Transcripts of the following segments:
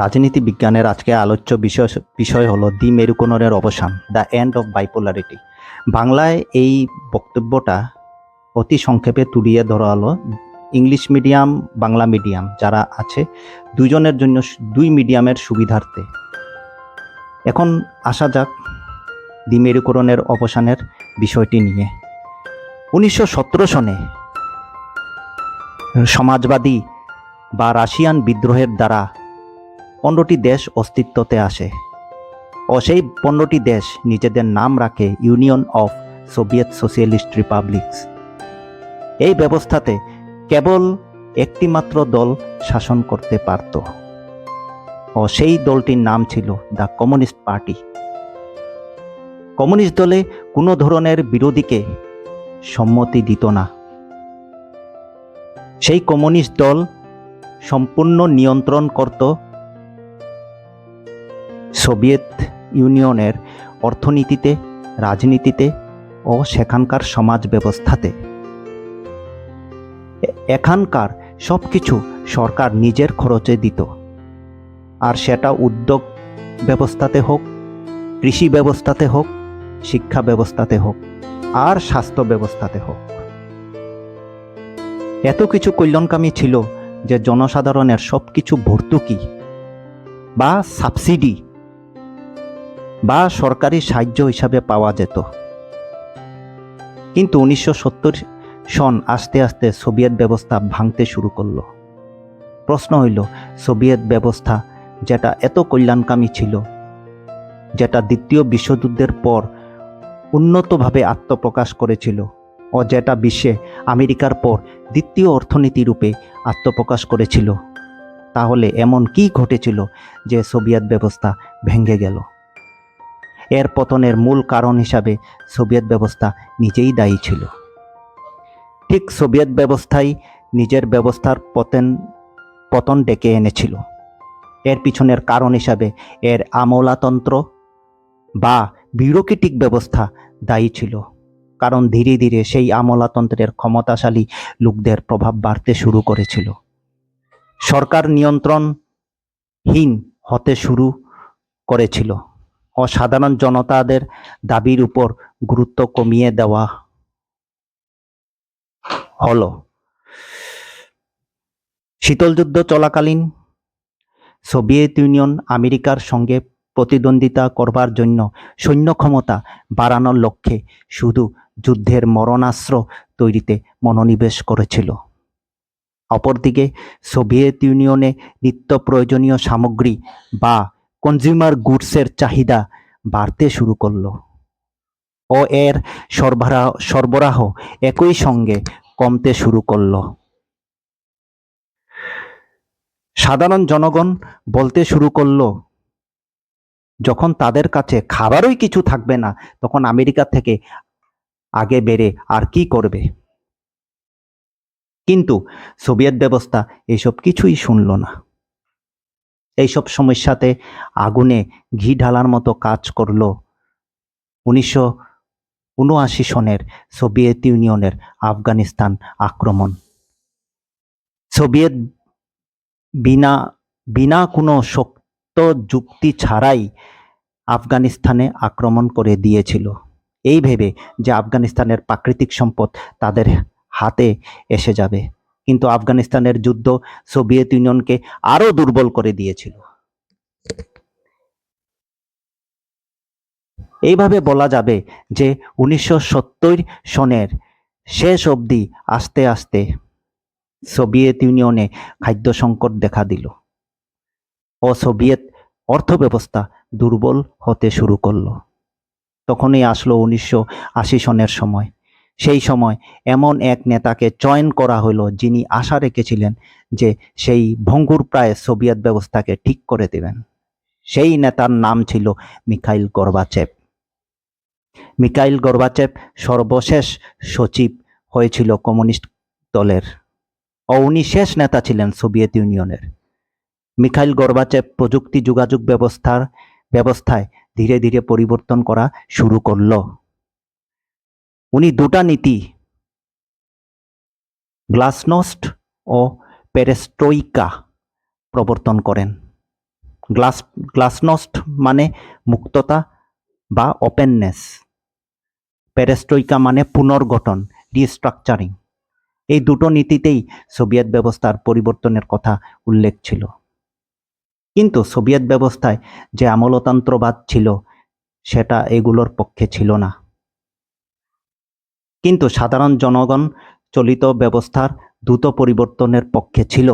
রাজনীতি বিজ্ঞানের আজকে আলোচ্য বিষয় বিষয় হলো দ্বি মেরুকরণের অবসান, দ্য এন্ড অফ বাইপোলারিটি। বাংলায় এই বক্তব্যটা অতি সংক্ষেপে তুলিয়ে ধরা হলো ইংলিশ মিডিয়াম, বাংলা মিডিয়াম, যারা আছে দুজনের জন্য দুই মিডিয়ামের সুবিধার্থে। এখন আসা যাক দি দ্বিমেরুকরণের অবসানের বিষয়টি নিয়ে। উনিশশো সতেরো সনে সমাজবাদী বা রাশিয়ান বিদ্রোহের দ্বারা পনেরোটি দেশ অস্তিত্বতে আসে। ও সেই পনেরোটি দেশ নিজেদের নাম রাখে Union of Soviet Socialist Republics. এই ব্যবস্থাতে কেবল একটিমাত্র দল শাসন করতে পারত। ও সেই দলটির নাম ছিল দ্য কমিউনিস্ট পার্টি। কমিউনিস্ট দলে কোনো ধরনের বিরোধীকে সম্মতি দিত না। সেই কমিউনিস্ট দল সম্পূর্ণ নিয়ন্ত্রণ করত সোভিয়েত ইউনিয়নের অর্থনীতিতে, রাজনীতিতে ও সেখানকার সমাজ ব্যবস্থাতে। এখানকার সব কিছু সরকার নিজের খরচে দিত। আর সেটা উদ্যোগ ব্যবস্থাতে হোক, কৃষি ব্যবস্থাতে হোক, শিক্ষা ব্যবস্থাতে হোক, আর স্বাস্থ্য ব্যবস্থাতে হোক। এত কিছু কল্যাণকামী ছিল যে জনসাধারণের সব কিছু ভর্তুকি বা সাবসিডি বা সরকারি সাহায্য হিসাবে পাওয়া যেত। কিন্তু উনিশশো সত্তর সন আস্তে আস্তে সোভিয়েত ব্যবস্থা ভাঙতে শুরু করল। প্রশ্ন হইল, সোভিয়েত ব্যবস্থা যেটা এত কল্যাণকামী ছিল, যেটা দ্বিতীয় বিশ্বযুদ্ধের পর উন্নতভাবে আত্মপ্রকাশ করেছিল, ও যেটা বিশ্বে আমেরিকার পর দ্বিতীয় অর্থনীতি রূপে আত্মপ্রকাশ করেছিল, তাহলে এমন কি ঘটেছিল যে সোভিয়েত ব্যবস্থা ভেঙে গেল? এর পতনের মূল কারণ হিসাবে সোভিয়েত ব্যবস্থা নিজেই দায়ী ছিল। ঠিক সোভিয়েত ব্যবস্থাই নিজের ব্যবস্থার পতন পতন ডেকে এনেছিল। এর পিছনের কারণ হিসাবে এর আমলাতন্ত্র বা বিউরোক্রেটিক ব্যবস্থা দায়ী ছিল। কারণ ধীরে ধীরে সেই আমলাতন্ত্রের ক্ষমতাশালী লোকদের প্রভাব বাড়তে শুরু করেছিল। সরকার নিয়ন্ত্রণহীন হতে শুরু করেছিল। ও সাধারণ জনতাদের দাবির উপর গুরুত্ব কমিয়ে দেওয়া হল। শীতল যুদ্ধ চলাকালীন সোভিয়েত ইউনিয়ন আমেরিকার সঙ্গে প্রতিদ্বন্দ্বিতা করবার জন্য সৈন্য ক্ষমতা বাড়ানোর লক্ষ্যে শুধু যুদ্ধের মরণাস্ত্র তৈরিতে মনোনিবেশ করেছিল। অপরদিকে সোভিয়েত ইউনিয়নে নিত্য প্রয়োজনীয় সামগ্রী বা কনজিউমার গুডসের চাহিদা বাড়তে শুরু করল। ও এর সরবরাহ সরবরাহ একই সঙ্গে কমতে শুরু করল। সাধারণ জনগণ বলতে শুরু করল, যখন তাদের কাছে খাবারই কিছু থাকবে না, তখন আমেরিকা থেকে আগে বেড়ে আর কি করবে? কিন্তু সোভিয়েত ব্যবস্থা এইসব কিছুই শুনল না। এইসব সমস্যাতে আগুনে ঘি ঢালার মতো কাজ করল উনিশশো উনআশি সনের সোভিয়েত ইউনিয়নের আফগানিস্তান আক্রমণ। সোভিয়েত বিনা বিনা কোনো শক্ত যুক্তি ছাড়াই আফগানিস্তানে আক্রমণ করে দিয়েছিল। এই ভেবে যে আফগানিস্তানের প্রাকৃতিক সম্পদ তাদের হাতে এসে যাবে। কিন্তু আফগানিস্তানের যুদ্ধ সোভিয়েত ইউনিয়নকে আরও দুর্বল করে দিয়েছিল। এইভাবে বলা যাবে যে উনিশশো সত্তর সনের শেষ অবধি আস্তে আস্তে সোভিয়েত ইউনিয়নে খাদ্য সংকট দেখা দিল। ও সোভিয়েত অর্থব্যবস্থা দুর্বল হতে শুরু করল। তখনই আসলো উনিশশো আশি সনের সময়। সেই সময় এমন এক নেতাকে চয়ন করা হলো যিনি আশা রেখেছিলেন যে সেই ভঙ্গুর প্রায় সোভিয়েত ব্যবস্থাকে ঠিক করে দেবেন। সেই নেতার নাম ছিল মিখাইল গর্বাচেভ। মিখাইল গর্বাচেভ সর্বশেষ সচিব হয়েছিল কমিউনিস্ট দলের ও উনি শেষ নেতা ছিলেন সোভিয়েত ইউনিয়নের। মিখাইল গর্বাচেভ প্রযুক্তি যোগাযোগ ব্যবস্থার, ব্যবস্থায় ধীরে ধীরে পরিবর্তন করা শুরু করল। উনি দুটা নীতি, গ্লাসনস্ট ও পেরেস্ট্রইকা প্রবর্তন করেন। গ্লাস, গ্লাসনস্ট মানে মুক্ততা বা ওপেননেস প্যারেস্ট্রইকা মানে পুনর্গঠন রিস্ট্রাকচারিং এই দুটো নীতিতেই সোভিয়েত ব্যবস্থার পরিবর্তনের কথা উল্লেখ ছিল। কিন্তু সোভিয়েত ব্যবস্থায় যে আমলতান্ত্রবাদ ছিল, সেটা এগুলোর পক্ষে ছিল না। কিন্তু সাধারণ জনগণ চলিত ব্যবস্থার দ্রুত পরিবর্তনের পক্ষে ছিল।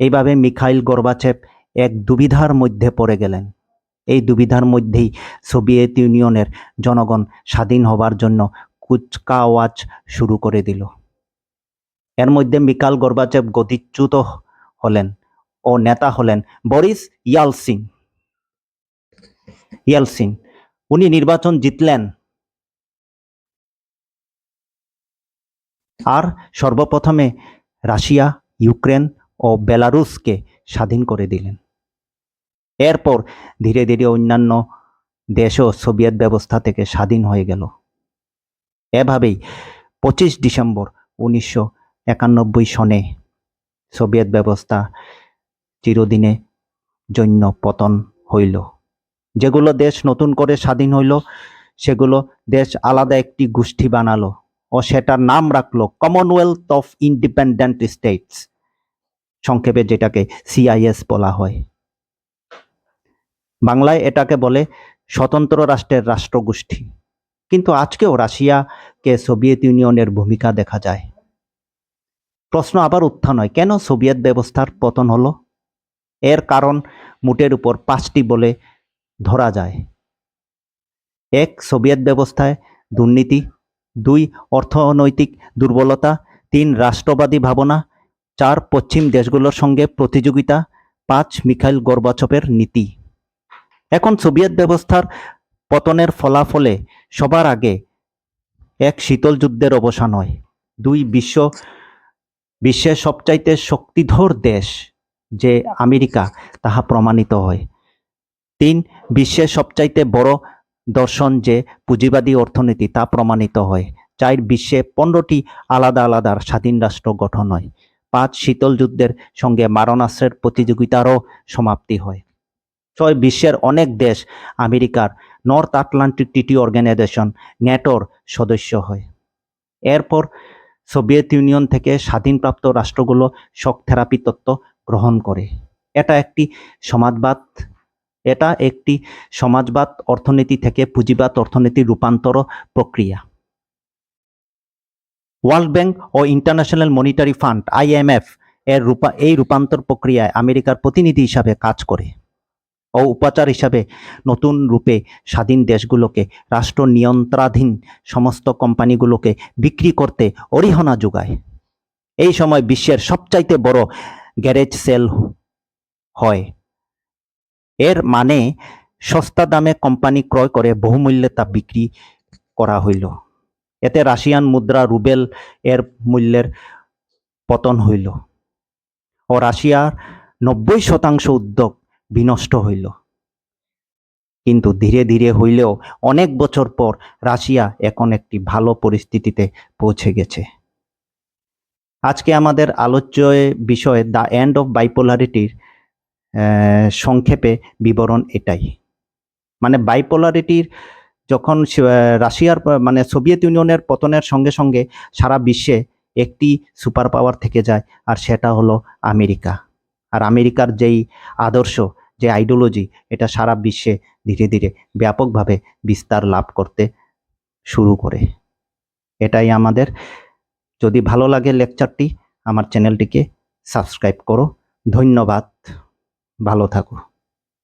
এইভাবে মিখাইল গর্বাচেভ এক দুবিধার মধ্যে পড়ে গেলেন। এই দুবিধার মধ্যেই সোভিয়েত ইউনিয়নের জনগণ স্বাধীন হবার জন্য কুচকাওয়াজ শুরু করে দিল। এর মধ্যে মিকাল গর্বাচেপ গতিচ্যুত হলেন ও নেতা হলেন বরিস ইয়ালসিন। ইয়ালসিন, উনি নির্বাচন জিতলেন আর সর্বপ্রথমে রাশিয়া, ইউক্রেন ও বেলারুসকে স্বাধীন করে দিলেন। এরপর ধীরে ধীরে অন্যান্য দেশও সোভিয়েত ব্যবস্থা থেকে স্বাধীন হয়ে গেল। এভাবেই পঁচিশ ডিসেম্বর উনিশশো একানব্বই সনে সোভিয়েত ব্যবস্থা চিরদিনে জন্য পতন হইল। যেগুলো দেশ নতুন করে স্বাধীন হইল, সেগুলো দেশ আলাদা একটি গোষ্ঠী বানালো। ও সেটার নাম রাখল কমনওয়েলথ অফ ইন্ডিপেন্ডেন্ট স্টেটস সংক্ষেপে যেটাকে সিআইএস বলা হয়। বাংলায় এটাকে বলে স্বতন্ত্র রাষ্ট্রের রাষ্ট্রগোষ্ঠী। কিন্তু আজকেও রাশিয়াকে সোভিয়েত ইউনিয়নের ভূমিকা দেখা যায়। প্রশ্ন আবার উত্থান হয়, কেন সোভিয়েত ব্যবস্থার পতন হলো? এর কারণ মুটের উপর পাঁচটি বলে ধরা যায়। এক, সোভিয়েত ব্যবস্থায় দুর্নীতি দুই, অর্থনৈতিক দুর্বলতা, তিন, রাষ্ট্রবাদী ভাবনা, চার, পশ্চিম দেশগুলোর সঙ্গে প্রতিযোগিতা, পাঁচ, মিখাইল গর্বাচপের নীতি। এখন সোভিয়েত ব্যবস্থার পতনের ফলাফলে সবার আগে এক শীতল যুদ্ধের অবসান হয়। দুই, বিশ্ব বিশ্বের সবচাইতে শক্তিধর দেশ যে আমেরিকা, তাহা প্রমাণিত হয়। তিন বিশ্বের সবচাইতে বড় দর্শন যে পুঁজিবাদী অর্থনীতি তা প্রমাণিত হয়। চার বিশ্বে পনেরোটি আলাদা আলাদা স্বাধীন রাষ্ট্র গঠন হয়। পাঁচ শীতল যুদ্ধের সঙ্গে মারণাস্ত্রের প্রতিযোগিতারও সমাপ্তি হয়। ছয় বিশ্বের অনেক দেশ আমেরিকার নর্থ আটলান্টিক টিটি অর্গানাইজেশন ন্যাটোর সদস্য হয়। এরপর সোভিয়েত ইউনিয়ন থেকে স্বাধীনপ্রাপ্ত রাষ্ট্রগুলো শক থেরাপি তত্ত্ব গ্রহণ করে। এটা একটি সমাজবাদ এটা একটি সমাজবাদ অর্থনীতি থেকে পুঁজিবাদ অর্থনীতির রূপান্তর প্রক্রিয়া। ওয়ার্ল্ড ব্যাংক ও ইন্টারন্যাশনাল মনিটারি ফান্ড আইএমএফ এর রূপা, এই রূপান্তর প্রক্রিয়ায় আমেরিকার প্রতিনিধি হিসাবে কাজ করে ও উপাচার হিসাবে নতুন রূপে স্বাধীন দেশগুলোকে রাষ্ট্র নিয়ন্ত্রণাধীন সমস্ত কোম্পানিগুলোকে বিক্রি করতে অরিহণা যোগায়। এই সময় বিশ্বের সবচাইতে বড় গ্যারেজ সেল হয় এর মানে সস্তা দামে কোম্পানি ক্রয় করে বহুমূল্যে তা বিক্রি করা হইল এতে রাশিয়ান মুদ্রা রুবেল এর মূল্যের পতন হইল ও রাশিয়ার নব্বই শতাংশ উদ্যোগ বিনষ্ট হইল কিন্তু ধীরে ধীরে হইলেও অনেক বছর পর রাশিয়া এখন একটি ভালো পরিস্থিতিতে পৌঁছে গেছে। আজকে আমাদের আলোচ্য বিষয়ে দ্য এন্ড অফ বাইপোলারিটির সংক্ষেপে বিবরণ এটাই। মানে বাইপোলারিটির যখন রাশিয়ার মানে সোভিয়েত ইউনিয়নের পতনের সঙ্গে সঙ্গে সারা বিশ্বে একটি সুপার পাওয়ার থেকে যায়, আর সেটা হলো আমেরিকা। আর আমেরিকার যেই আদর্শ, যে আইডিওলজি এটা সারা বিশ্বে ধীরে ধীরে ব্যাপকভাবে বিস্তার লাভ করতে শুরু করে। এটাই আমাদের। যদি ভালো লাগে লেকচারটি আমার চ্যানেলটিকে সাবস্ক্রাইব করো। ধন্যবাদ। ভালো থাকো।